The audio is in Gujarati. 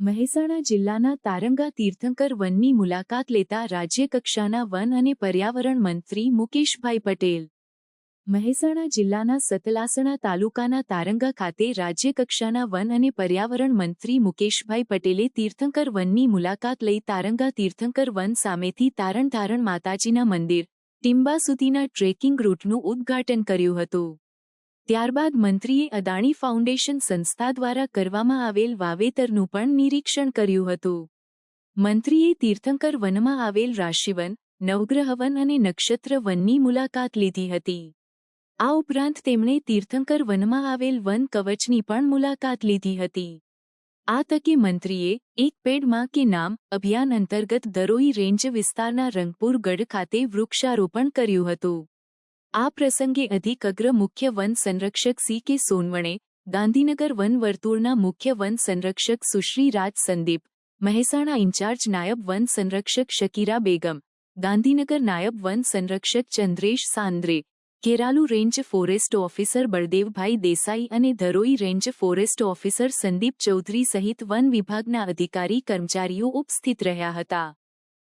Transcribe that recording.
મહેસાણા જિલ્લાના તારંગા તીર્થંકર વનની મુલાકાત લેતા રાજ્યકક્ષાના વન અને પર્યાવરણ મંત્રી મુકેશભાઈ પટેલ. મહેસાણા જિલ્લાના સતલાસણા તાલુકાના તારંગા ખાતે રાજ્યકક્ષાના વન અને પર્યાવરણ મંત્રી મુકેશભાઈ પટેલે તીર્થંકર વનની મુલાકાત લઈ તારંગા તીર્થંકર વન સામેથી તારણધારણ માતાજીના મંદિર ટિમ્બા સુધીના ટ્રેકિંગ રૂટનું ઉદ્ઘાટન કર્યું હતું. ત્યારબાદ મંત્રીએ અદાણી ફાઉન્ડેશન સંસ્થા દ્વારા કરવામાં આવેલ વાવેતરનું પણ નિરીક્ષણ કર્યું હતું. મંત્રીએ તીર્થંકર વનમાં આવેલ રાશિવન, નવગ્રહવન અને નક્ષત્ર વનની મુલાકાત લીધી હતી. આ ઉપરાંત તેમણે તીર્થંકર વનમાં આવેલ વન કવચની પણ મુલાકાત લીધી હતી. આ તકે મંત્રીએ એક પેડમાં કે નામ અભિયાન અંતર્ગત દરોઈ રેન્જ વિસ્તારના રંગપુર ગઢ ખાતે વૃક્ષારોપણ કર્યું હતું. આ પ્રસંગે અધિક અગ્ર મુખ્ય વન સંરક્ષક સી કે સોનવણે, ગાંધીનગર વન વર્તુળના મુખ્ય વન સંરક્ષક સુશ્રી રાજ સંદીપ, મહેસાણા ઇન્ચાર્જ નાયબ વન સંરક્ષક શકીરા બેગમ, ગાંધીનગર નાયબ વન સંરક્ષક Chandresh Sandre, Kheralu range forest officer Baldevbhai Desai અને Dharoi range forest officer Sandeep Chaudhary સહિત વન વિભાગના અધિકારી કર્મચારીઓ ઉપસ્થિત રહ્યા હતા.